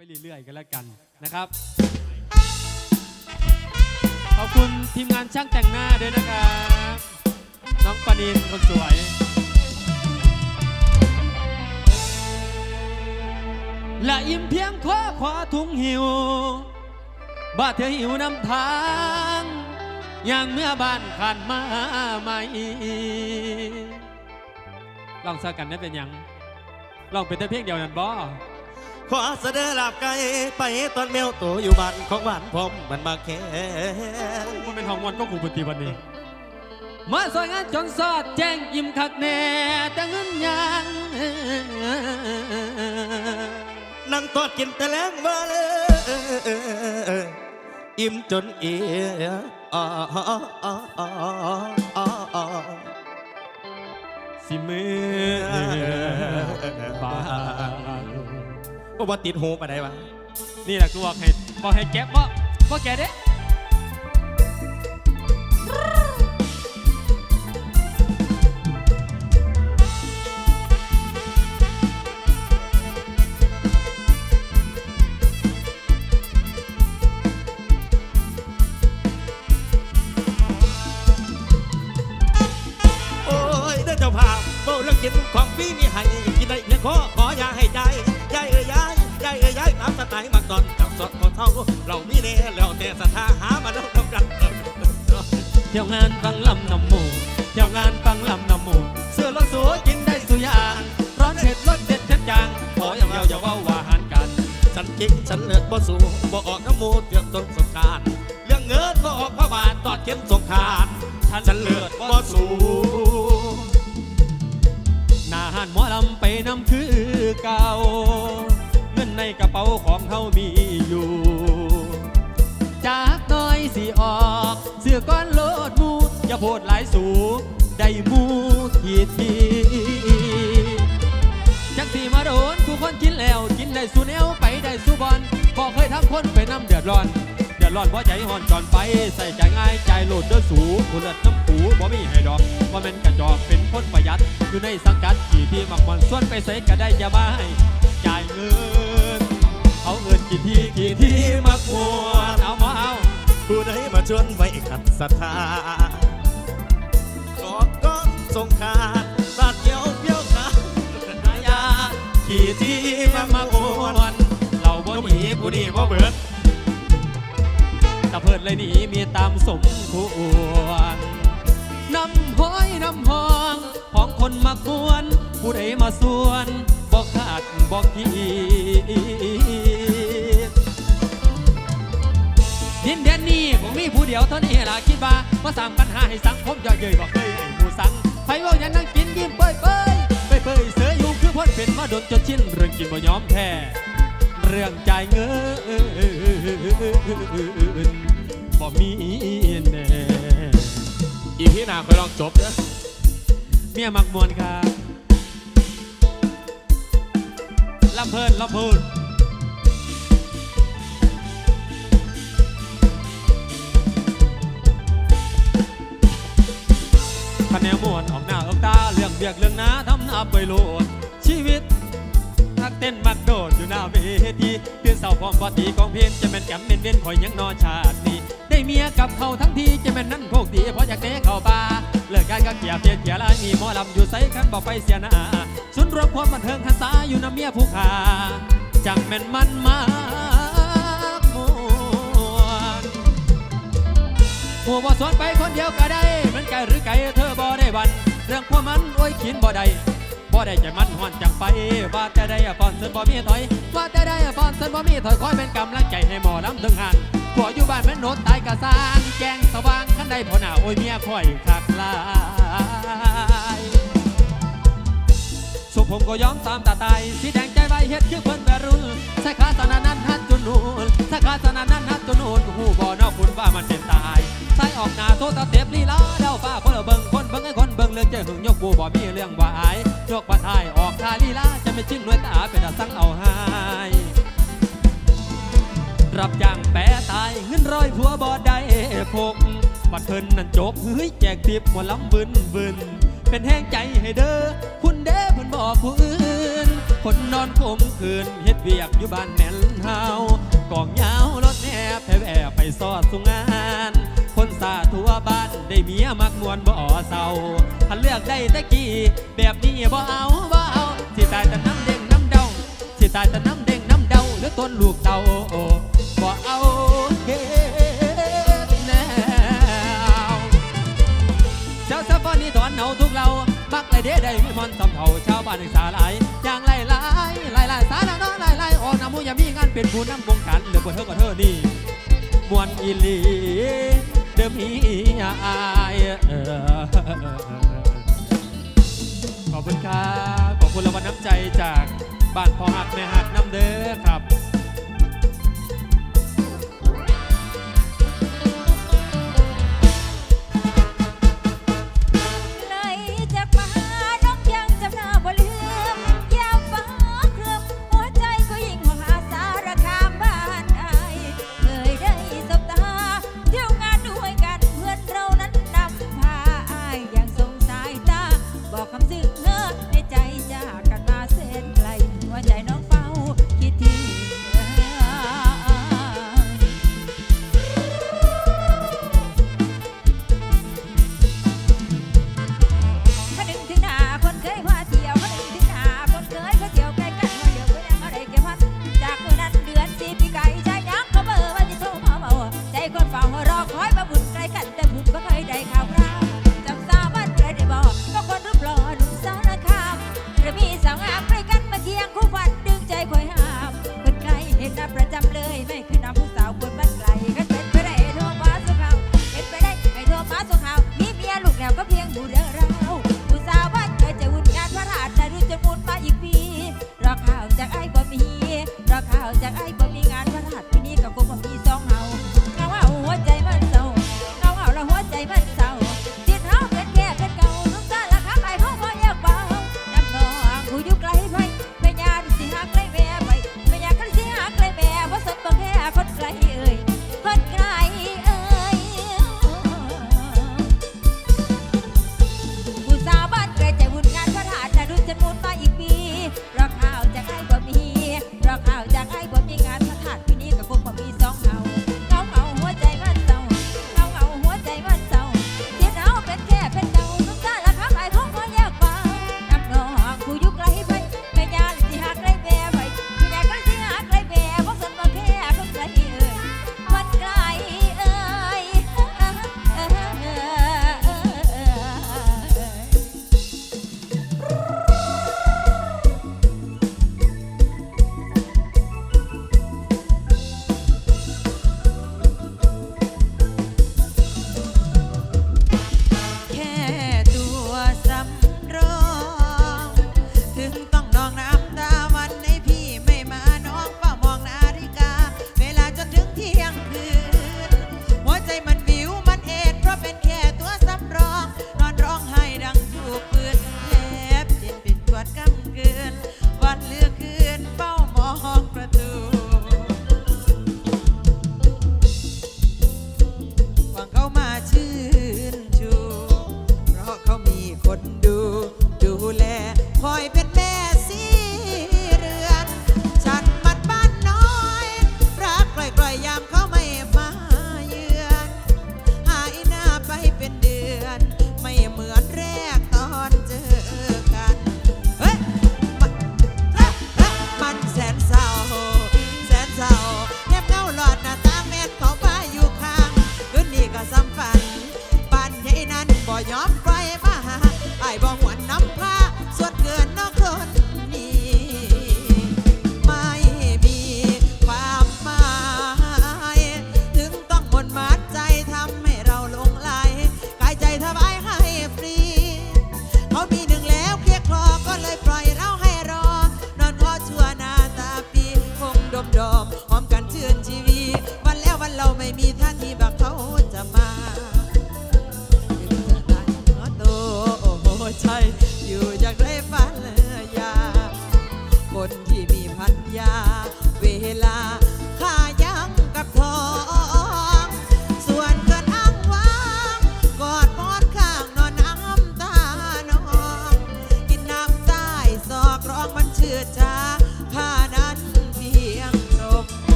ไปเรื่อยๆกันแล้วกันนะครับ ขอบคุณทีมงานช่างแต่งหน้าด้วยนะครับ น้องปานินคนสวยและอิ่มเพียงขวาขวาถุงหิวบ่เธอหิวนำทางอย่างเมื่อบ้านขันมาใหม่ลองซากันได้เป็นยังลองเป็นแต่เพียงเดียวนั้นบ่ ขอเสนอลาบไก่ไปตอนแมวตัวอยู่บ้านของบ้านผมมันมาแค่มันเป็นของมวนก็กูบุตรีวันนี้มาซอยงานจนสอดแจ้งยิ้มคักแน่แต่เงินยังนั่งตอดกินแต่แรงมาเลยอิ่มจนเอียอ่าอ่าอ่าอ่าอ่าอ่าสิมือ บาบ่ว่าติดหูปะไดวะนี่แหละกูบอกให้บอกให้แกะบบ่บ่แกเด้ เท่าเรามีแน่แล้วแต่ศรัทธาหามาแล้วทำกันเที่ยวงานฟังลำนำหมูเที่ยวงานฟังลำนำหมูเสื้อรถสัวกินได้สุยางร้อนเผ็ดรสเด็ดเผ็ดจางขออย่างเดียวอย่าว่าว่าหารกัน ฉันจริงฉันเลือดบ่สูบ่ออกน้ำมูดเดือดต้นสงการเรื่องเงินบ่ออกพระบาทตอดเข็มสงครามฉันเลือด คนไปน้ำเดือดร้อน เดือดร้อนเพราะใจห่อนก่อนไป ใส่ใจง่ายใจโหลดเด้อสูกูเลือดน้ำปูบ่มีให้ดอกว่าแม่นกระจอกเป็นคนประหยัด อยู่ในสังกัดกี่ที่มักมันส่วนไปใส่ก็ได้อย่ามาให้จ่ายเงิน เอาเงินกี่ที่กี่ที่มักมวนเอามาเอาผู้ใดมาชวนไว้ขัดศรัทธาขอก้อนสงคามสาดเกี่ยวเพี้ยวขาหายาขี่ที่มามาโวน นีผู้นี้บ่เบิดตะเพิดเลยหนีมีตามสมควรน้ำห้อยน้ำหองของคนมากวนผู้ใดมาส่วนบอกขาดบอกทีดินแดนนี้ผมมีผู้เดียวเท่านี้ล่ะคิดว่ามาสร้างปัญหาให้สังคมย่อยเย้ยบอกเคยให้ผู้สังไผว่าอย่างนั่งกินยิ้มเป้ยเป้ยเป้ยเปยเสืออยู่คือพ้นเป็นมาโดนจนชินเรื่องกินบ่ยอมแพ้ เรื่องจ่ายเงินบ่มีแน่อีพี่นาคอยลองจบเด้อเมียมักมวนครับลำเพลินลำพูนคะแนนมวนออกหน้าออกตาเรื่องเบียกเรื่องน้าทำหน้าไปโลดชีวิต เต้นมักโดดอยู่หน้าเวทีเพื่อนเสาความปฏิของเพลงจะเป็นแกมเป็นเวียนคอยยังนอนชาตินี้ได้เมียกับเขาทั้งทีจะเป็นนั่นโชคดีเพราะอยากเตะเข้าป่าเลิกกันก็เกียบเทียนเกียร์ลายมีหมอลำอยู่ใส่ขันบอกไปเสียหน้าสุนรวมความบันเทิงหันษาอยู่น้ำเมียผู้ขาจังแม่นมันมากมวนหัวบ่สวนไปคนเดียวก็ได้ มันไกลหรือไกลเธอบ่ได้บัน เรื่องพวกมันโอ้ยขินบ่ได้ บ่ได้ใจมันห่อนจังไป ว่าแต่ได้ปอนเสินบ่มีถอย ว่าแต่ได้ปอนเสินบ่มีถอยคอยเป็นกำลังใจให้หมอลำถึงหันผัวอยู่บ้านแม่นโนดตายกะสร้างแกงสว่างขันได้พอหน้าโอ้ยเมียคอยคักลายสุผมก็ยอมตามตาตายสีแดงใจใบเฮ็ดคือเพิ่นแบรุ่นสาขาสนานั้นฮัดจนนูนสาขาสนานั้นฮัดจนนูนหูบ่นอกคุณว่ามันเป็นตายใส่ออกหน้าโทษตาเต็บลีลาด รื่อใจหึงยกกูบ่มีเรื่องว่าอายโชคบัดอายออกทาลีลาจะไม่ชิ้งหน่วยตาเป็นสั่งเอาหายรับจ้างแปะตายเงินร้อยผัวบ่ได้พกบัดเพิ่นนั่นจบเฮ้ยแจกติบหมดลำบึนบึนเป็นแห้งใจให้เด้อคุณเด้อเพิ่นบอกผู้อื่นคนนอนกลมคืนเฮ็ดเวียกอยู่บ้านแม่นเฮากองยาวรถแนบแผลแผลไปซอดสุงาน คนสาทัวบ้านได้เมียมักมวนบ่อเศร้าถ้าเลือกได้ตะกี้แบบนี้บ่เอาบ่เอาสิตายแต่น้ำเด้งน้ำเดาสิตายแต่น้ำเด้งน้ำเดาหรือต้นลูกเต่าบ่เอาเฮ็ดแนวเจ้าซะบ่นี่ถอนเอาทุกเรามักไรเด้ได้มีมอนสำเผาชาวบ้านอีสาหลายอย่างไรหลายหลายหลายสาละน้อหลายหลายออกน้ำมูยามีงานเป็นผู้นำวงการเหลือบ่เธอก็เธอนี่มวนอีลี ดมีอายขอบคุณครับ ขอบคุณรางวัลน้ำใจจากบ้านพ่อหักแม่หักน้ำเด้อครับ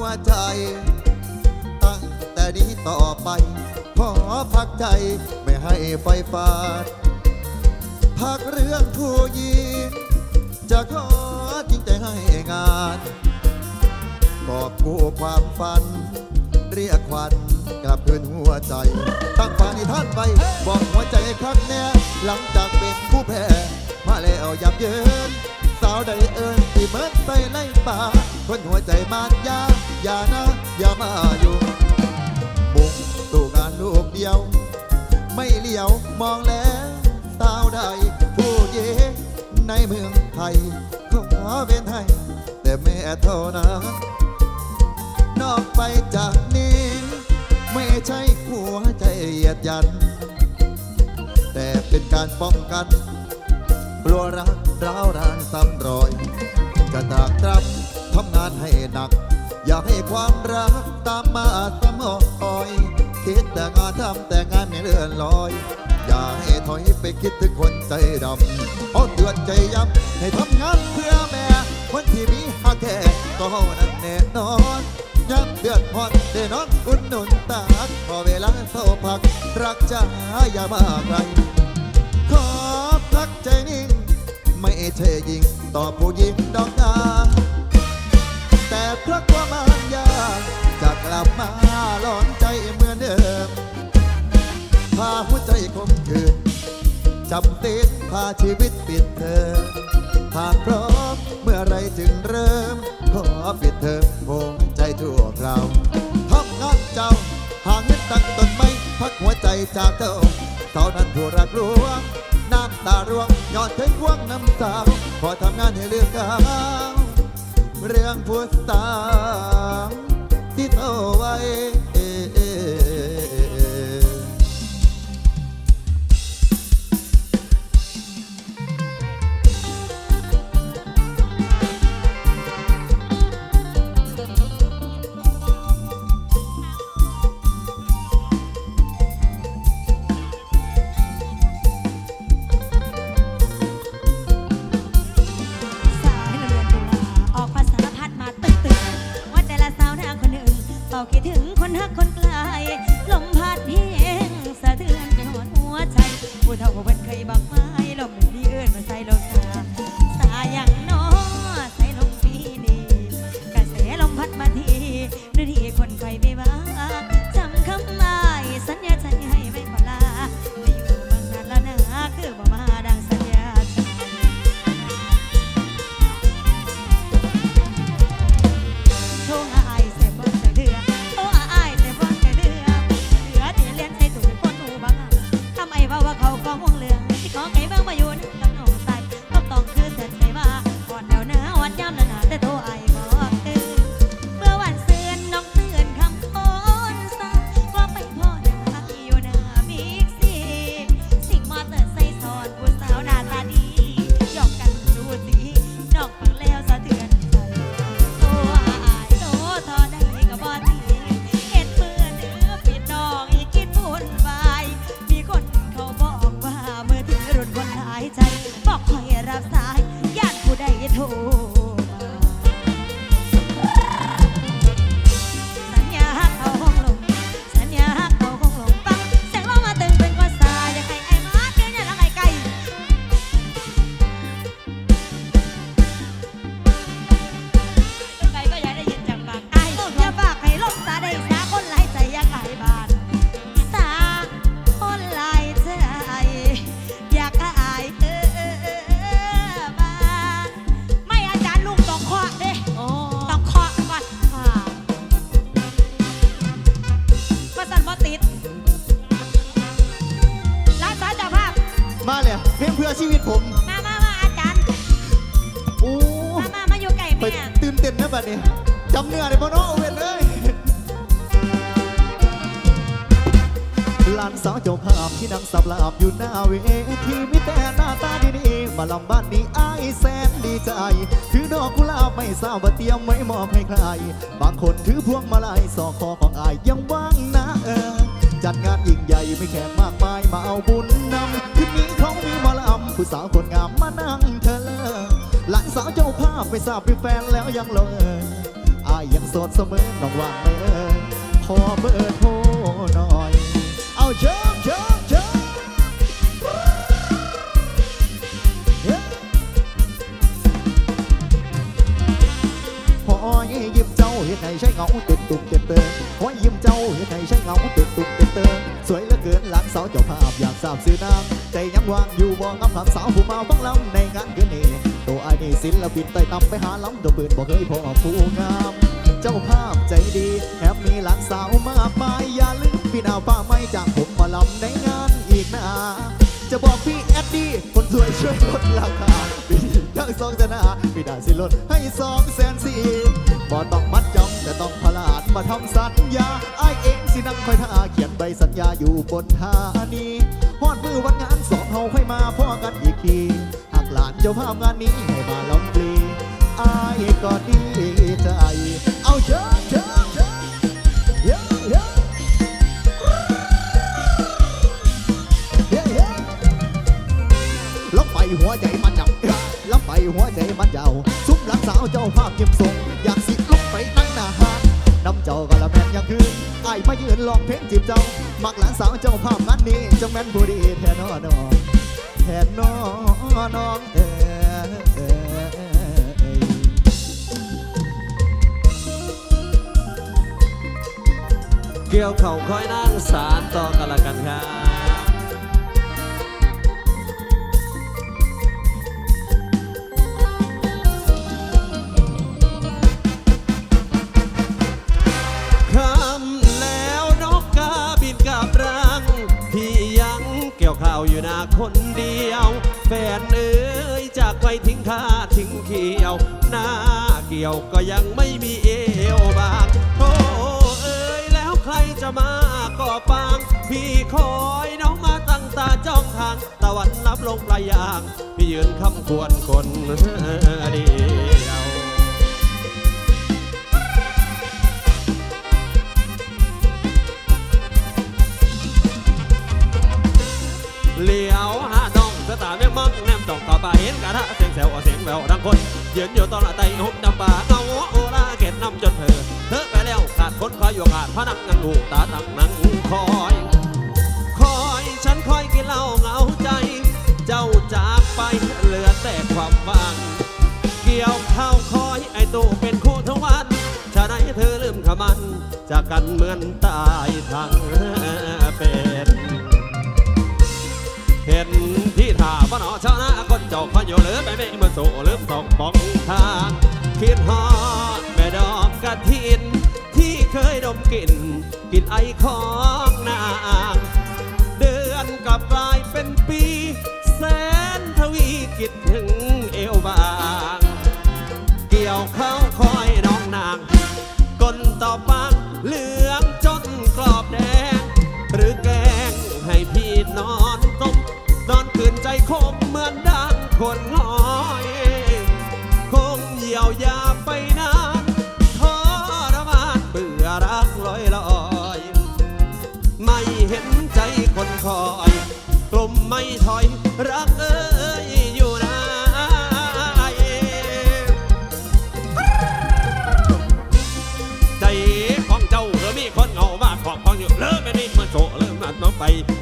วใจ ตั้งแต่นี้ต่อไป ขอพักใจไม่ให้ไฟฟาด พักเรื่องผู้หญิง จะขอจริงใจให้งานกอบกู้ความฝัน เรียกควันกลับคืนหัวใจ ตั้งฝันให้ท่านไป บอกหัวใจครั้งแน่ หลังจากเป็นผู้แพ้มาแล้วยับเยิน สาวใดเอิญที่เหมือนใส่ไล่ป่า คนหัวใจมานยาอย่านะ อย่ามาอยู่บุกสู่งานลูกเดียว ไม่เลี้ยวมองแล้วสาวใดผู้เยในเมืองไทยขอเป็นให้ แต่แม่เท่านั้นนอกไปจากนี้ ไม่ใช่หัวใจเหยียดยัน แต่เป็นการป้องกันกลัวรักร้าวรานซ้ำรอ ให้หนัก อยากให้ความรักตามมาสมอยคิดแต่งานทำแต่งานไม่เลื่อนลอย อย่าให้ถอยไปคิดถึงคนใจดำเอาเตือนใจย้ำให้ทำงานเพื่อแม่ คนที่มีหาแค่ก็นั้นแน่นอนย้ำเดือดพอนได้นอนอุ่นหนุนตาพอเวลาเศร้าพัก รักจ้าอย่ามาไกลขอพักใจนิ่ง ไม่ใช่ยิงต่อผู้หญิงดอกนา เพราะความมันยากจะกลับมาหลอนใจเหมือนเดิม พาหัวใจคมคืนจำติดพาชีวิตปิดเทอหากพร้อมเมื่อไรจึงเริ่ม ขอปิดเทอมหัวใจทั่วคราวทำงานเจ้า หาเงินตั้งต้นไม้พักหัวใจจากเจ้าเท่านั้นผู้รักรวงน้ำตาร่วงยอดเคยควงน้ำสาวพอทำงานให้เรื่องกา เรื่องผู้สาวที่โตไว้ ผู้าบอยู่หน้าเวทีมีแต่หน้าตาดีๆมาลำบ้านนี้อายแสนดีใจ ถือดอกกุหลาบไม่ทราบว่าเตรียมไว้มอบให้ใคร บางคนถือพวงมาลัยสอกคอของอายยังว่างนะเออ จัดงานยิ่งใหญ่ไม่แขกมากมายมาเอาบุญนำคืนนี้เขามีมอลำผู้สาวคนงามมานั่งเธอเลหลานสาวเจ้าภาพไปทราบเป็นแฟนแล้วยังเลยอายยังโสดเสมอน้องว่างเอ่ยขอเบอร์โทรหน่อย เอาเชิญ หอยยิ้มเจ้าเห็นไหนใช่เงาตุกตุกเต็มเติมหอยยิ้มเจ้าเห็นไหนใช่เงาตุกตุกเต็มเติมสวยเหลือเกินหลังสาวเจ้าภาพอยากทราบซื้อนางใจยังว่างอยู่บ่งับขับสาวผู้มาฟังลำในงานคืนนี้ตัวไอ้นี่ศิลปินไต่ต่ำไปหาล้ำตัวปืนบ่เคยพอผู้งาม เจ้าภาพใจดีแถมมีหลานสาวมากมายอย่าลืมพี่ดาวฟ้าไม่จากผมมาลำในงานอีกนะจะบอกพี่แอดดี้คนสวยช่วยลดราคาปีนี้ทั้งสองชนะพี่ดาสิลดให้สองแสนสี่ บ่ต้องมัดจำแต่ต้องพลาดมาทำสัญญาไอายเองสินั่งคอยท่าเขียนใบสัญญาอยู่บนท่านี้ฮอดมือวันงานสองเฮาค่อยมาพ่อกันอีกทีหากหลานเจ้าภาพงานนี้ให้มาลำปลีอายก็ดีใจเอาเชิญเชิญเชิญเย้เย้เย้ย้แล้วไปหัวใจมันยาวแล้วไปหัวใจมันยาซุ้มหลังสาวเจ้าภาพเก็บทรง อไอ้ายมายืนลองเพลงจีบเจ้า มักหลานสาวเจ้าภาพงานนี้จงแม่นบุรีแทนนอนองแทนนอนองเออเกี่ยวเข่าคอยนั่งสารต่อกันละกันครับากคนเดียว แฟนเอ๋ยจากไปทิ้งข้าทิ้งเขียว หน้าเกี่ยวก็ยังไม่มีเอวบางโอ้เอ๋ยแล้วใครจะมาก่อฟางพี่คอยน้องมาตั้งตาจ้องทางตะวันรับลงปลายยาง พี่ยืนคำควรคนเดียว เลียวหาดองสตาร์แม่งมังแนมดอกต่อไปเห็นกระทะเสียงแซวเสียงแววดังคนยืนอยู่ตอนละไตหุบดำป่าเงาโอราเกตนำจนเธอเธอไปแล้วขาดคนคอยอยู่ขาดพนักงานหูตาตั้งนั่งคอยคอยฉันคอยกินเหล้าเหงาใจ เจ้าจากไปเหลือแต่ความว่างเกี่ยวข้าวคอยไอ้ตู้เป็นคู่ทุกวันชาไหนเธอลืมขมันจากกันเหมือนตายทั้งเป็น เห็นที่ท่าว่าหนอชนะคนเจ้าพอยู่เหลือไปไม่มาสู่ลืมสองปองทางคิดฮอดแม่ดอกกระถิน ที่เคยดมกลิ่นกลิ่นไอของนางเดือนกลับกลายเป็นปี แสนทวีคิดถึงเอวบาง เกี่ยวเข้าคอย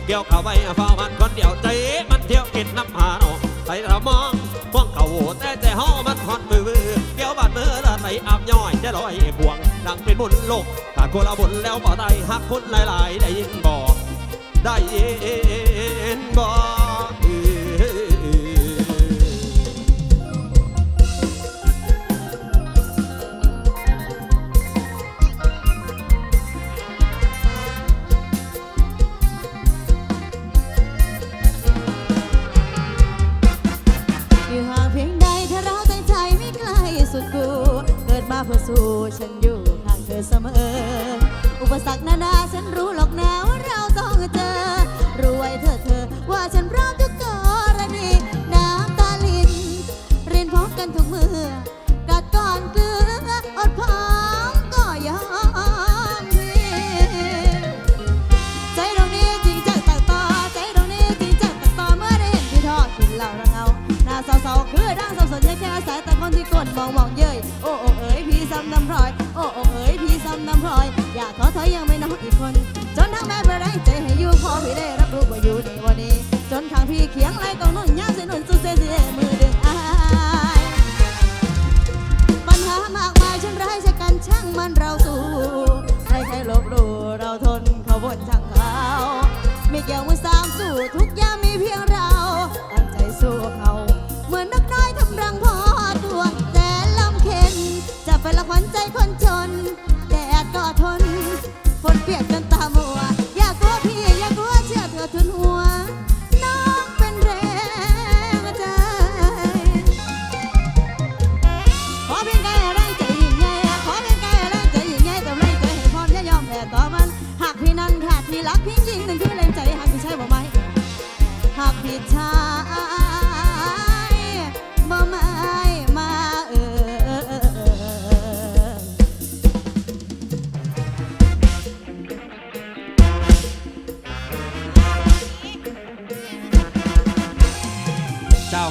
เกี่ยวเข้าไปเฝ้ามันคนเดียวใจมันเที่ยวกินน้ำหาเนาะไปเรามองมองเขาแต่ใจห้อมันทอดมือเกี่ยวบาดมือละใส่อาบย่อยจะลอยพวงดังเป็นบุญโลกตาคนละบุญแล้วบ่ได้หักคนหลายๆได้ยินบอกได้ยินบอก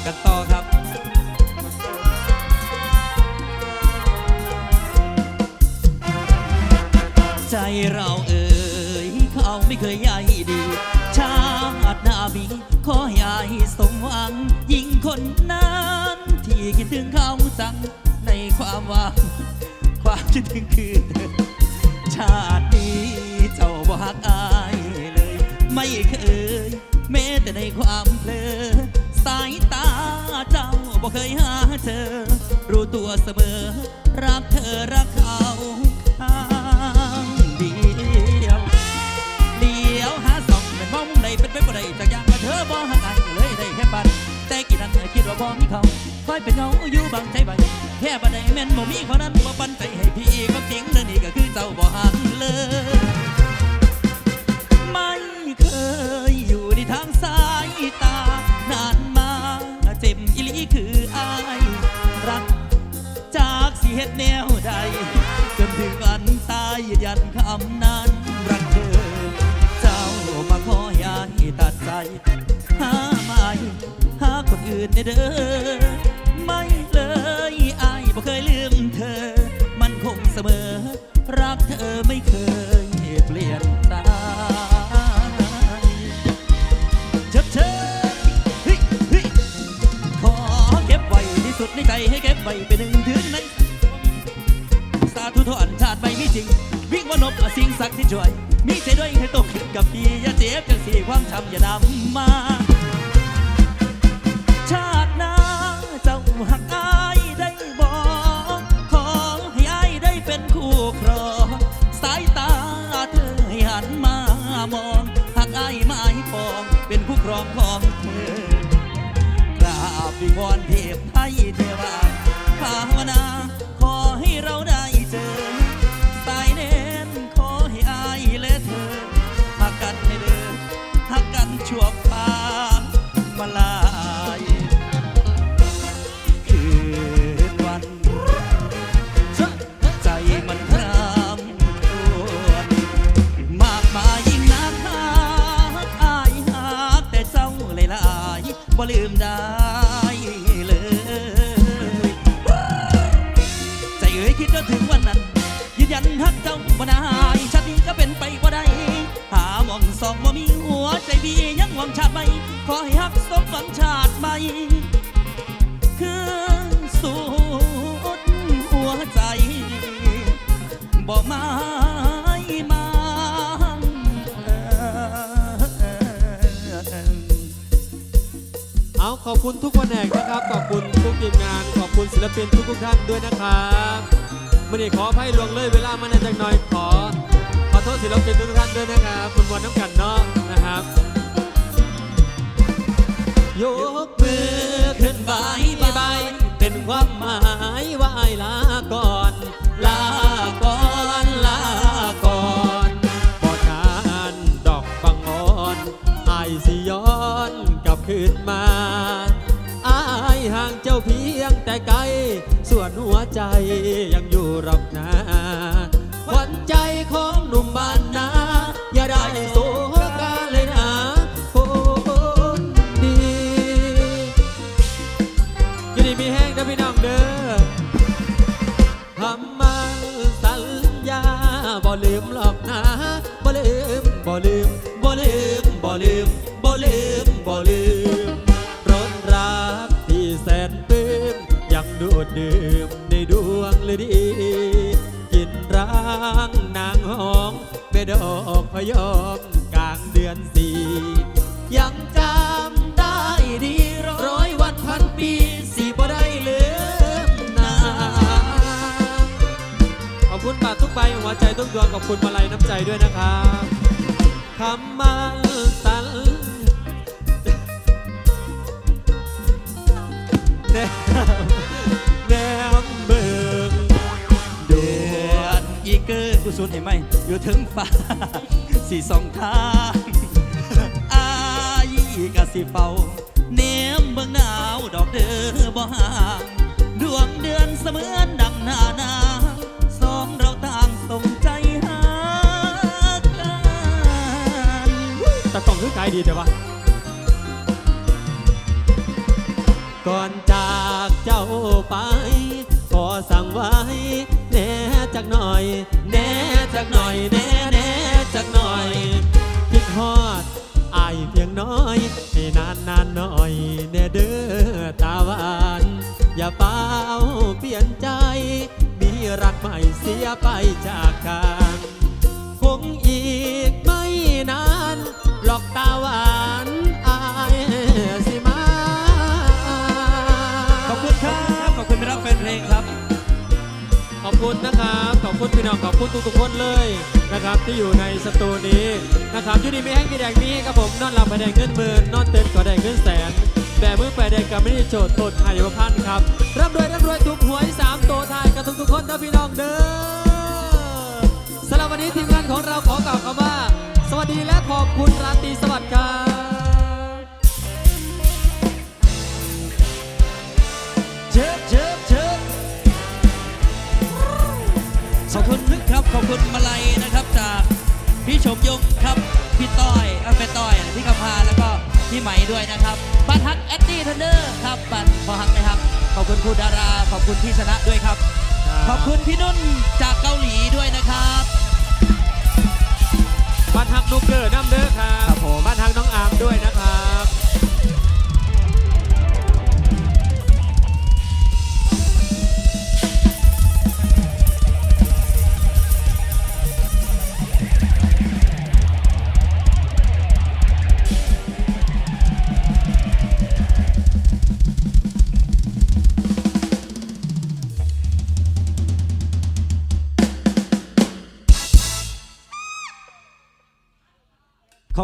กันต่อครับใจเราเอ่ยเขาไม่เคยใหญ่ดี ชาตินาบีขอใหญ่สมหวัง ยิ่งคนนั้นที่คิดถึงเขาสั่งในความหวัง ความคิดถึงคือเธอชาตินี้เจ้าบ่หักอายเลย ไม่เคยแม้แต่ในความเพลิน สายตาเจ้าบ่เคยหาเธอ รู้ตัวเสมอ รักเธอรักเขาข้างเดียวเดียวหาสองเป็นมองใดเป็นไปบ่ได้จากอย่างมาเธอบ่หักกันเลยได้แค่ปันแต่กี่นั้นคิดว่าบ่มีเขาคอยเป็นเงาอยู่บางใจใบแค่บันไดแม่นบ่มีเขานั้นบ่ปันใจให้พี่ วังชาติไปขอให้ฮักสมหวังชาติไปคือสุดหัวใจ บอกมาเอาขอบคุณทุกแผนกนะครับ ขอบคุณทุกทีมงาน ขอบคุณศิลปินทุกทุกท่านด้วยนะครับมื่อนี้ขอให้ลวงเลยเวลามันจักหน่อยขอ ขอโทษศิลปินทุกท่านด้วยนะครับคุณวันน้ำกันเนาะนะครับ ยกมือขึ้นบายบายเป็นความหมายว่าไอ้ลาก่อนลาก่อนลาก่อนบ่นานดอกบังอ่อนไอ้สิย้อนกลับคืนมาไอ้ห่างเจ้าเพียงแต่ไกล ส่วนหัวใจยังอยู่รับนา พยอมกลางเดือนสี่ยังจำได้ดีร้อยวันพันปีสีบ่ได้ลืมนาขอบคุณบาททุกใบหัวใจทุกดวงขอบคุณมาลัยน้ำใจด้วยนะครับคำมั่นสัญแนมแนมเบิงเดือนอีเกอร์กูสูนเห็นไหมอยู่ถึงฟ้า สี่สองทางอายกะสิเฝ้าเนมเบิ่งหนาวดอกเดือบ่ห่างดวงเดือนเสมือนดังหนานาสองเราต่างสงใจหากันแต่กล่องคือขายดีแต่ว่าก่อนจากเจ้าไป ขอสั่งไว้ แน่จักหน่อย แน่จักหน่อยแน่ จักหน่อยคิดฮอดอายเพียงน้อย ให้นานนานหน่อยแน่เด้อตาหวาน อย่าเป้าเปลี่ยนใจ มีรักใหม่เสียไปจากกันคงอีกไม่นานหลอกตาหวานอายสิมา ขอบคุณครับ ขอบคุณพี่รักแฟนเพลงครับ ขอบคุณนะครับขอบคุณ พี่น้องขอบคุณทุกๆคนเลยนะครับที่อยู่ในสตูนี้นะครับยูดีมีแห้งมีแดงมีครับผมนอนหลับไปแดงเงินหมื่นนอนเต้นก็แดงเงินแสนแต่มือไปแดงกับไม่ได้โจทย์โทษไทยพันธ์ครับร่ำรวยร่ำรวยถูกหวยสามตัวไทายกับทุกๆคนนะพี่น้องเด้อสำหรับวันนี้ทีมงานของเราขอกล่าวคำว่า สวัสดีและขอบคุณราตรีสวัสดิ์ครับ อบคุณมาลัยนะครับจากพี่ชมยงครับพี่ต้อยเอ่อเป็นต้อยพี่กำพาแล้วก็พี่ไหมด้วยนะครับบันฮักแอดดี้เทนเนอร์ครับบันพอฮักนะครับขอบคุณครูดาราขอบคุณพี่ชนะด้วยครับ ขอบคุณพี่นุ่นจากเกาหลีด้วยนะครับบ้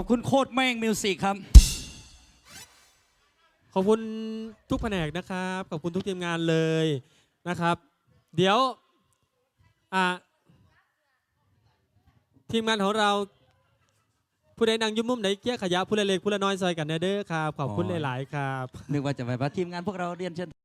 อบคุณโคตรแม่งมิวสิกครับ ขอบคุณทุกแผนกนะครับ ขอบคุณทุกทีมงานเลยนะครับ เดี๋ยวอะทีมงานของเรา ผู้ใดนั่งอยุ่มุมไหนเกี้ยขยะผู้ใดเล็กผู้ใดน้อยซอยกันแน่เด้อครับ ขอบคุณอ๋อหลาย ๆ ครับ นึกว่าจะไปว่าทีมงานพวกเราเรียนเชิญ